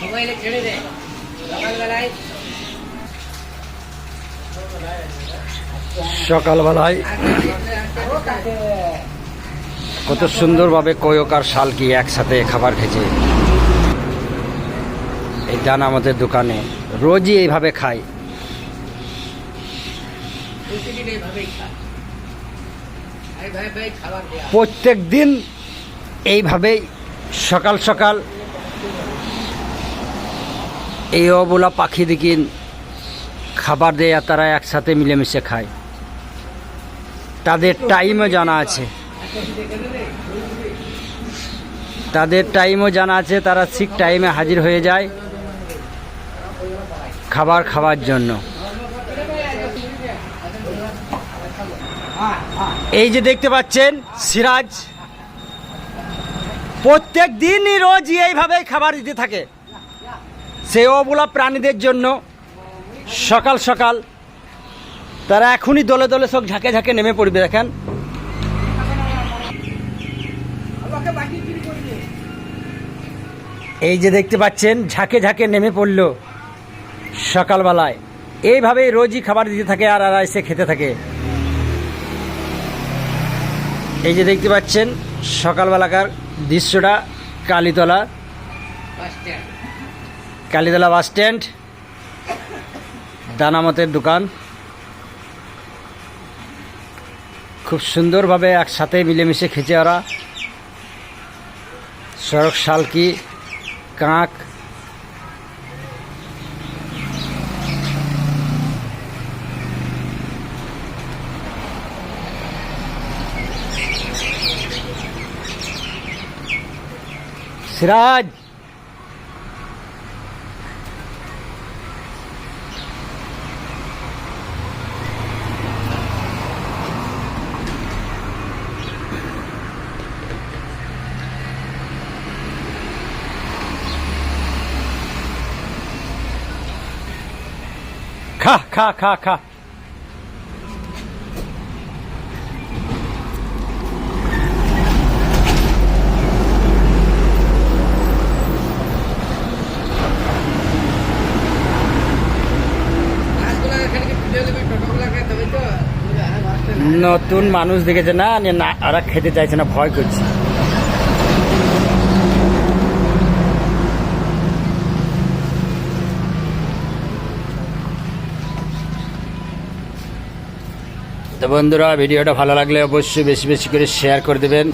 মোবাইলে ছেড়ে দে সকালবেলায় সকালবেলায় কত সুন্দরভাবে কয়ক আর শালকি একসাথে খাবার খেয়েছে। এই ডান আমাদের দোকানে। রোজই এইভাবে খায়। প্রত্যেক দিন এইভাবেই সকাল সকাল এই অবলা পাখি দেখিন খাবার দেয় তারা একসাথে মিলেমিশে খায়। তাদের টাইমও জানা আছে। তাদের টাইমও জানা আছে, তারা ঠিক টাইমে হাজির হয়ে যায় খাবার খাওয়ার জন্য। এই যে দেখতে পাচ্ছেন, সিরাজ প্রত্যেক দিনই রোজ এইভাবে খাবার দিতে থাকে। সে অবলা প্রাণীদের জন্য সকাল সকাল তারা এখনই দলে দলে সব ঝাঁকে ঝাঁকে নেমে পড়বে, দেখেন। এই যে দেখতে পাচ্ছেন, ঝাঁকে ঝাঁকে নেমে পড়ল সকালবেলায়। এইভাবেই রোজই খাবার দিতে থাকে আর আর এসে খেতে থাকে। এই যে দেখতে পাচ্ছেন, সকালবেলাকার দৃশ্যটা কালীতলা। কালীতলা বাস স্ট্যান্ড, দানামতের দোকান। খুব সুন্দরভাবে একসাথে মিলেমিশে খেছে ওরা। সড়ক, শালকি, কাক Siraj! Cá, cá, cá, cá. নতুন মানুষ দেখেছে না ওরা খেতে চাইছে না, ভয় করছে। বন্ধুরা, ভিডিওটা ভালো লাগলে অবশ্যই বেশি বেশি করে শেয়ার করে দেবেন।